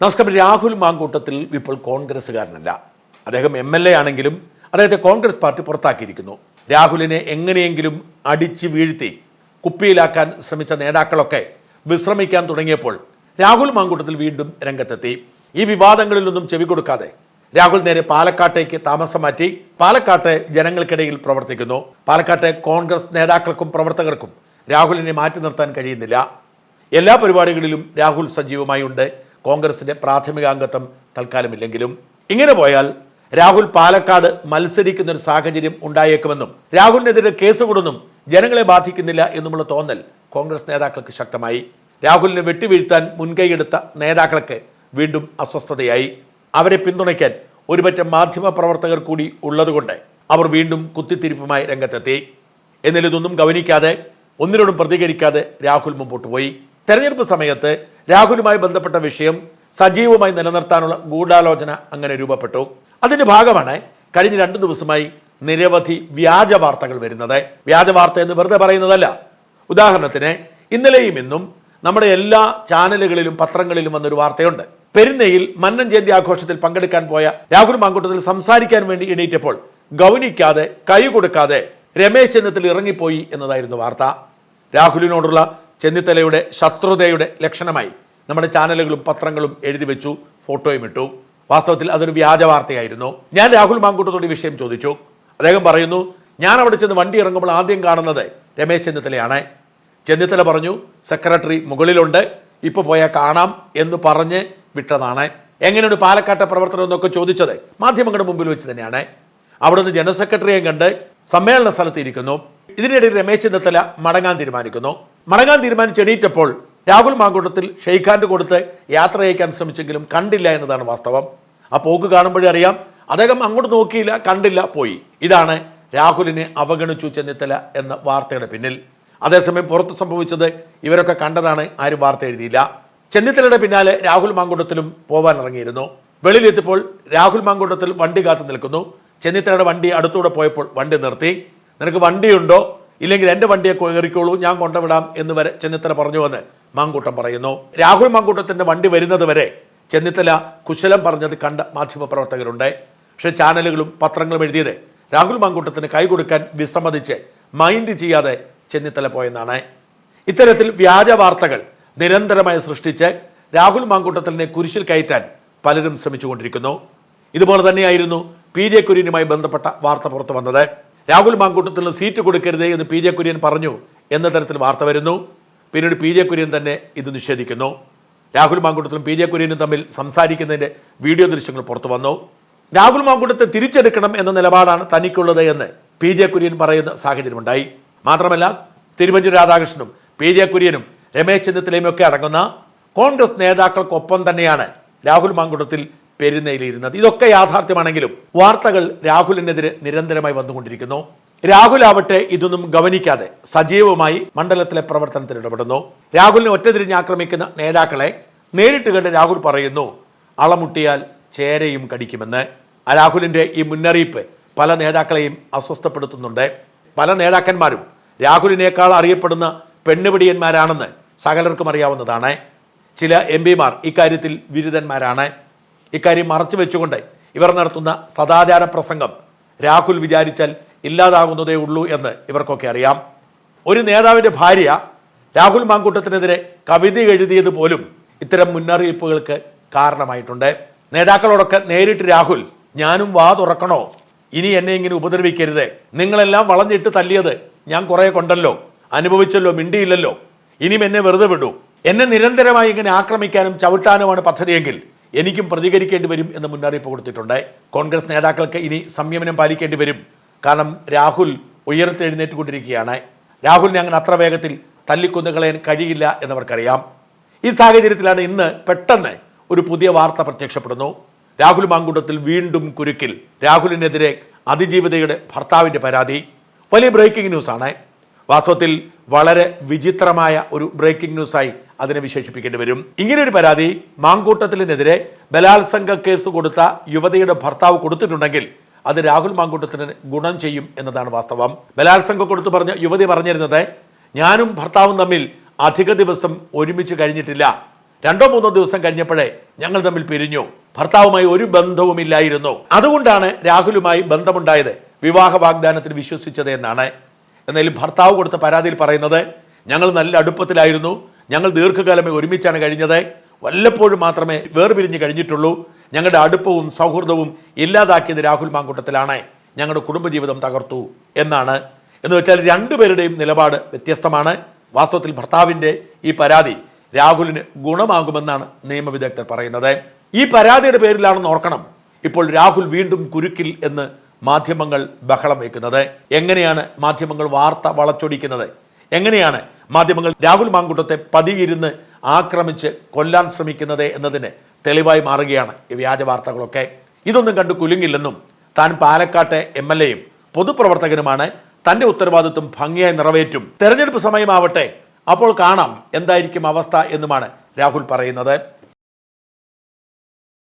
നമസ്കാരം. രാഹുൽ മാങ്കൂട്ടത്തിൽ ഇപ്പോൾ കോൺഗ്രസ്സുകാരനല്ല. അദ്ദേഹം എം എൽ എ ആണെങ്കിലും അദ്ദേഹത്തെ കോൺഗ്രസ് പാർട്ടി പുറത്താക്കിയിരിക്കുന്നു. രാഹുലിനെ എങ്ങനെയെങ്കിലും അടിച്ച് വീഴ്ത്തി കുപ്പിയിലാക്കാൻ ശ്രമിച്ച നേതാക്കളൊക്കെ വിശ്രമിക്കാൻ തുടങ്ങിയപ്പോൾ രാഹുൽ മാങ്കൂട്ടത്തിൽ വീണ്ടും രംഗത്തെത്തി. ഈ വിവാദങ്ങളിലൊന്നും ചെവി കൊടുക്കാതെ രാഹുൽ നേരെ പാലക്കാട്ടേക്ക് താമസം മാറ്റി പാലക്കാട്ടെ ജനങ്ങൾക്കിടയിൽ പ്രവർത്തിക്കുന്നു. പാലക്കാട്ടെ കോൺഗ്രസ് നേതാക്കൾക്കും പ്രവർത്തകർക്കും രാഹുലിനെ മാറ്റി നിർത്താൻ കഴിയുന്നില്ല. എല്ലാ പരിപാടികളിലും രാഹുൽ സജീവമായി ഉണ്ട് കോൺഗ്രസിന്റെ പ്രാഥമിക അംഗത്വം തൽക്കാലമില്ലെങ്കിലും. ഇങ്ങനെ പോയാൽ രാഹുൽ പാലക്കാട് മത്സരിക്കുന്ന ഒരു സാഹചര്യം ഉണ്ടായേക്കുമെന്നും രാഹുലിനെതിരെ കേസ് കൊടുന്നും ജനങ്ങളെ ബാധിക്കുന്നില്ല എന്നുമുള്ള തോന്നൽ കോൺഗ്രസ് നേതാക്കൾക്ക് ശക്തമായി. രാഹുലിനെ വെട്ടിവീഴ്ത്താൻ മുൻകൈയെടുത്ത നേതാക്കൾക്ക് വീണ്ടും അസ്വസ്ഥതയായി. അവരെ പിന്തുണയ്ക്കാൻ ഒരുപറ്റം മാധ്യമ പ്രവർത്തകർ കൂടി ഉള്ളതുകൊണ്ട് അവർ വീണ്ടും കുത്തിത്തിരിപ്പുമായി രംഗത്തെത്തി. എന്നാൽ ഇതൊന്നും ഗവനിക്കാതെ ഒന്നിനോടും പ്രതികരിക്കാതെ രാഹുൽ മുമ്പോട്ട് പോയി. തെരഞ്ഞെടുപ്പ് സമയത്ത് രാഹുലുമായി ബന്ധപ്പെട്ട വിഷയം സജീവമായി നിലനിർത്താനുള്ള ഗൂഢാലോചന അങ്ങനെ രൂപപ്പെട്ടു. അതിന്റെ ഭാഗമാണ് കഴിഞ്ഞ രണ്ടു ദിവസമായി നിരവധി വ്യാജ വാർത്തകൾ വരുന്നത്. വ്യാജ വാർത്ത എന്ന് വെറുതെ പറയുന്നതല്ല. ഉദാഹരണത്തിന് ഇന്നലെയും ഇന്നും നമ്മുടെ എല്ലാ ചാനലുകളിലും പത്രങ്ങളിലും വന്നൊരു വാർത്തയുണ്ട്. പെരുന്നയിൽ മന്നൻ ജയന്തി ആഘോഷത്തിൽ പങ്കെടുക്കാൻ പോയ രാഹുൽ മാങ്കൂട്ടത്തിൽ സംസാരിക്കാൻ വേണ്ടി എണീറ്റപ്പോൾ ഗൗനിക്കാതെ കൈ കൊടുക്കാതെ രമേശ് ചെന്നിത്തല ഇറങ്ങിപ്പോയി എന്നതായിരുന്നു വാർത്ത. രാഹുലിനോടുള്ള ചെന്നിത്തലയുടെ ശത്രുതയുടെ ലക്ഷണമായി നമ്മുടെ ചാനലുകളും പത്രങ്ങളും എഴുതി വെച്ചു ഫോട്ടോയും ഇട്ടു. വാസ്തവത്തിൽ അതൊരു വ്യാജ വാർത്തയായിരുന്നു. ഞാൻ രാഹുൽ മാങ്കൂട്ടത്തോട് വിഷയം ചോദിച്ചു. അദ്ദേഹം പറയുന്നു ഞാൻ അവിടെ ചെന്ന് വണ്ടി ഇറങ്ങുമ്പോൾ ആദ്യം കാണുന്നത് രമേശ് ചെന്നിത്തലയാണ്. ചെന്നിത്തല പറഞ്ഞു സെക്രട്ടറി മുകളിലുണ്ട് ഇപ്പൊ പോയാൽ കാണാം എന്ന് പറഞ്ഞ് വിട്ടതാണ്. എങ്ങനെയുണ്ട് പാലക്കാട്ടെ പ്രവർത്തനം എന്നൊക്കെ ചോദിച്ചത് മാധ്യമങ്ങളുടെ മുമ്പിൽ വെച്ച് തന്നെയാണ്. അവിടുന്ന് ജനറൽ സെക്രട്ടറിയെ കണ്ട് സമ്മേളന സ്ഥലത്ത് ഇരിക്കുന്നു. ഇതിനിടയിൽ രമേശ് ചെന്നിത്തല മടങ്ങാൻ തീരുമാനിക്കുന്നു. മടങ്ങാൻ തീരുമാനിച്ച് എണീറ്റപ്പോൾ രാഹുൽ മാങ്കൂട്ടത്തിൽ ഷെയ്ഖാന്റെ കൊടുത്ത് യാത്ര അയക്കാൻ ശ്രമിച്ചെങ്കിലും കണ്ടില്ല എന്നതാണ് വാസ്തവം. ആ പോക്ക് കാണുമ്പോഴേ അറിയാം അദ്ദേഹം അങ്ങോട്ട് നോക്കിയില്ല കണ്ടില്ല പോയി. ഇതാണ് രാഹുലിനെ അവഗണിച്ചു ചെന്നിത്തല എന്ന വാർത്തയുടെ പിന്നിൽ. അതേസമയം പുറത്ത് സംഭവിച്ചത് ഇവരൊക്കെ കണ്ടതാണ് ആരും വാർത്ത എഴുതിയില്ല. ചെന്നിത്തലയുടെ പിന്നാലെ രാഹുൽ മാങ്കൂട്ടത്തിലും പോവാൻ ഇറങ്ങിയിരുന്നു. വെളിയിലെത്തിയപ്പോൾ രാഹുൽ മാങ്കൂട്ടത്തിൽ വണ്ടി കാത്തു നിൽക്കുന്നു. ചെന്നിത്തലയുടെ വണ്ടി അടുത്തൂടെ പോയപ്പോൾ വണ്ടി നിർത്തി. നിനക്ക് വണ്ടിയുണ്ടോ? ഇല്ലെങ്കിൽ എന്റെ വണ്ടിയെ കയറിക്കോളൂ ഞാൻ കൊണ്ടുവിടാം എന്ന് വരെ ചെന്നിത്തല പറഞ്ഞു എന്ന് മാങ്കൂട്ടം പറയുന്നു. രാഹുൽ മാങ്കൂട്ടത്തിന്റെ വണ്ടി വരുന്നത് വരെ ചെന്നിത്തല കുശലം പറഞ്ഞത് കണ്ട മാധ്യമപ്രവർത്തകരുണ്ട്. പക്ഷെ ചാനലുകളും പത്രങ്ങളും എഴുതിയത് രാഹുൽ മാങ്കൂട്ടത്തിന് കൈ കൊടുക്കാൻ വിസമ്മതിച്ച് മൈൻഡ് ചെയ്യാതെ ചെന്നിത്തല പോയെന്നാണ്. ഇത്തരത്തിൽ വ്യാജ വാർത്തകൾ നിരന്തരമായി സൃഷ്ടിച്ച് രാഹുൽ മാങ്കൂട്ടത്തിനെ കുരിശിൽ കയറ്റാൻ പലരും ശ്രമിച്ചുകൊണ്ടിരിക്കുന്നു. ഇതുപോലെ തന്നെയായിരുന്നു പി ജെ കുര്യനുമായി ബന്ധപ്പെട്ട വാർത്ത പുറത്തു വന്നത്. രാഹുൽ മാങ്കൂട്ടത്തിന് സീറ്റ് കൊടുക്കരുതേ എന്ന് പി ജെ കുര്യൻ പറഞ്ഞു എന്ന തരത്തിൽ വാർത്ത വരുന്നു. പിന്നീട് പി ജെ കുര്യൻ തന്നെ ഇത് നിഷേധിക്കുന്നു. രാഹുൽ മാങ്കൂട്ടത്തിലും പി ജെ കുര്യനും തമ്മിൽ സംസാരിക്കുന്നതിന്റെ വീഡിയോ ദൃശ്യങ്ങൾ പുറത്തു വന്നു. രാഹുൽ മാങ്കൂട്ടത്തെ തിരിച്ചെടുക്കണം എന്ന നിലപാടാണ് തനിക്കുള്ളത് എന്ന് പി ജെ കുര്യൻ പറയുന്ന സാഹചര്യമുണ്ടായി. മാത്രമല്ല തിരുവഞ്ചൂർ രാധാകൃഷ്ണനും പി ജെ കുര്യനും രമേശ് ചെന്നിത്തലയും ഒക്കെ അടങ്ങുന്ന കോൺഗ്രസ് നേതാക്കൾക്കൊപ്പം തന്നെയാണ് രാഹുൽ മാങ്കുടത്തിൽ പെരുന്നയിലിരുന്നത്. ഇതൊക്കെ യാഥാർത്ഥ്യമാണെങ്കിലും വാർത്തകൾ രാഹുലിനെതിരെ നിരന്തരമായി വന്നുകൊണ്ടിരിക്കുന്നു. രാഹുൽ ആവട്ടെ ഇതൊന്നും ഗവനിക്കാതെ സജീവമായി മണ്ഡലത്തിലെ പ്രവർത്തനത്തിൽ ഇടപെടുന്നു. രാഹുലിനെ ഒറ്റതിരിഞ്ഞ് ആക്രമിക്കുന്ന നേതാക്കളെ നേരിട്ട് കണ്ട് രാഹുൽ പറയുന്നു അളമുട്ടിയാൽ ചേരയും കടിക്കുമെന്ന്. രാഹുലിന്റെ ഈ മുന്നറിയിപ്പ് പല നേതാക്കളെയും അസ്വസ്ഥപ്പെടുത്തുന്നുണ്ട്. പല നേതാക്കന്മാരും രാഹുലിനേക്കാൾ അറിയപ്പെടുന്ന പെണ്ണുപിടിയന്മാരാണെന്ന് സകലർക്കും അറിയാവുന്നതാണ്. ചില എം പിമാർ ഇക്കാര്യത്തിൽ ബിരുദന്മാരാണ് ഇക്കാര്യം മറച്ചു വെച്ചുകൊണ്ട് ഇവർ നടത്തുന്ന സദാചാര പ്രസംഗം രാഹുൽ വിചാരിച്ചാൽ ഇല്ലാതാകുന്നതേ ഉള്ളൂ എന്ന് ഇവർക്കൊക്കെ അറിയാം. ഒരു നേതാവിന്റെ ഭാര്യ രാഹുൽ മാങ്കൂട്ടത്തിനെതിരെ കവിത എഴുതിയത് പോലും ഇത്തരം മുന്നറിയിപ്പുകൾക്ക് കാരണമായിട്ടുണ്ട്. നേതാക്കളോടൊക്കെ നേരിട്ട് രാഹുൽ ഞാനും വാ തുറക്കണോ? ഇനി എന്നെ ഇങ്ങനെ ഉപദ്രവിക്കരുത്. നിങ്ങളെല്ലാം വളഞ്ഞിട്ട് തല്ലിയത് ഞാൻ കുറെ കൊണ്ടല്ലോ. അനുഭവിച്ചല്ലോ മിണ്ടിയില്ലല്ലോ. ഇനിയും എന്നെ വെറുതെ വിടൂ. എന്നെ നിരന്തരമായി ഇങ്ങനെ ആക്രമിക്കാനും ചവിട്ടാനുമാണ് പദ്ധതിയെങ്കിൽ എനിക്കും പ്രതികരിക്കേണ്ടി വരും എന്ന് മുന്നറിയിപ്പ് കൊടുത്തിട്ടുണ്ട്. കോൺഗ്രസ് നേതാക്കൾക്ക് ഇനി സംയമനം പാലിക്കേണ്ടി വരും. കാരണം രാഹുൽ ഉയർത്തെഴുന്നേറ്റുകൊണ്ടിരിക്കുകയാണ്. രാഹുലിനെ അങ്ങനെ അത്ര വേഗത്തിൽ തല്ലിക്കൊന്നു കളയാൻ കഴിയില്ല എന്നവർക്കറിയാം. ഈ സാഹചര്യത്തിലാണ് ഇന്ന് പെട്ടെന്ന് ഒരു പുതിയ വാർത്ത പ്രത്യക്ഷപ്പെടുന്നു. രാഹുൽ മാങ്കുണ്ടത്തിൽ വീണ്ടും കുരുക്കിൽ. രാഹുലിനെതിരെ അതിജീവിതയുടെ ഭർത്താവിന്റെ പരാതി. വലിയ ബ്രേക്കിംഗ് ന്യൂസാണ് വാസ്തവത്തിൽ വളരെ വിചിത്രമായ ഒരു ബ്രേക്കിംഗ് ന്യൂസായി അതിനെ വിശേഷിപ്പിക്കേണ്ടി വരും. ഇങ്ങനെ ഒരു പരാതി മാങ്കൂട്ടത്തിനെതിരെ ബലാത്സംഗ കേസ് കൊടുത്ത യുവതിയുടെ ഭർത്താവ് കൊടുത്തിട്ടുണ്ടെങ്കിൽ അത് രാഹുൽ മാങ്കൂട്ടത്തിന് ഗുണം ചെയ്യും എന്നതാണ് വാസ്തവം. ബലാത്സംഗം കൊടുത്തു പറഞ്ഞ യുവതി പറഞ്ഞിരുന്നത് ഞാനും ഭർത്താവും തമ്മിൽ അധിക ദിവസം ഒരുമിച്ച് കഴിഞ്ഞിട്ടില്ല. രണ്ടോ മൂന്നോ ദിവസം കഴിഞ്ഞപ്പോഴേ ഞങ്ങൾ തമ്മിൽ പിരിഞ്ഞു. ഭർത്താവുമായി ഒരു ബന്ധവുമില്ലായിരുന്നു അതുകൊണ്ടാണ് രാഹുലുമായി ബന്ധമുണ്ടായത്. വിവാഹ വാഗ്ദാനത്തിൽ വിശ്വസിച്ചത് എന്നാണ്. എന്നാലും ഭർത്താവ് കൊടുത്ത പരാതിയിൽ പറയുന്നത് ഞങ്ങൾ നല്ല അടുപ്പത്തിലായിരുന്നു. ഞങ്ങൾ ദീർഘകാലമേ ഒരുമിച്ചാണ് കഴിഞ്ഞത്. വല്ലപ്പോഴും മാത്രമേ വേർപിരിഞ്ഞ് കഴിഞ്ഞിട്ടുള്ളൂ. ഞങ്ങളുടെ അടുപ്പവും സൗഹൃദവും ഇല്ലാതാക്കിയത് രാഹുൽ മാങ്കൂട്ടത്തിലാണ്. ഞങ്ങളുടെ കുടുംബജീവിതം തകർത്തു എന്നാണ്. എന്ന് വെച്ചാൽ രണ്ടുപേരുടെയും നിലപാട് വ്യത്യസ്തമാണ്. വാസ്തവത്തിൽ ഭർത്താവിന്റെ ഈ പരാതി രാഹുലിന് ഗുണമാകുമെന്നാണ് നിയമവിദഗ്ധർ പറയുന്നത്. ഈ പരാതിയുടെ പേരിലാണെന്ന് ഓർക്കണം. ഇപ്പോൾ രാഹുൽ വീണ്ടും കുരുക്കിൽ എന്ന് മാധ്യമങ്ങൾ ബഹളം വയ്ക്കുന്നത് എങ്ങനെയാണ് മാധ്യമങ്ങൾ വാർത്ത വളച്ചൊടിക്കുന്നത്? എങ്ങനെയാണ് മാധ്യമങ്ങൾ രാഹുൽ മാങ്കുട്ടത്തെ പതിയിരുന്ന് ആക്രമിച്ച് കൊല്ലാൻ ശ്രമിക്കുന്നത് എന്നതിന് തെളിവായി മാറുകയാണ് ഈ വ്യാജ വാർത്തകളൊക്കെ. ഇതൊന്നും കണ്ട് കുലുങ്ങില്ലെന്നും താൻ പാലക്കാട്ടെ എം എൽ എയും പൊതുപ്രവർത്തകനുമാണ് തന്റെ ഉത്തരവാദിത്വം ഭംഗിയായി നിറവേറ്റും. തെരഞ്ഞെടുപ്പ് സമയമാവട്ടെ അപ്പോൾ കാണാം എന്തായിരിക്കും അവസ്ഥ എന്നുമാണ് രാഹുൽ പറയുന്നത്.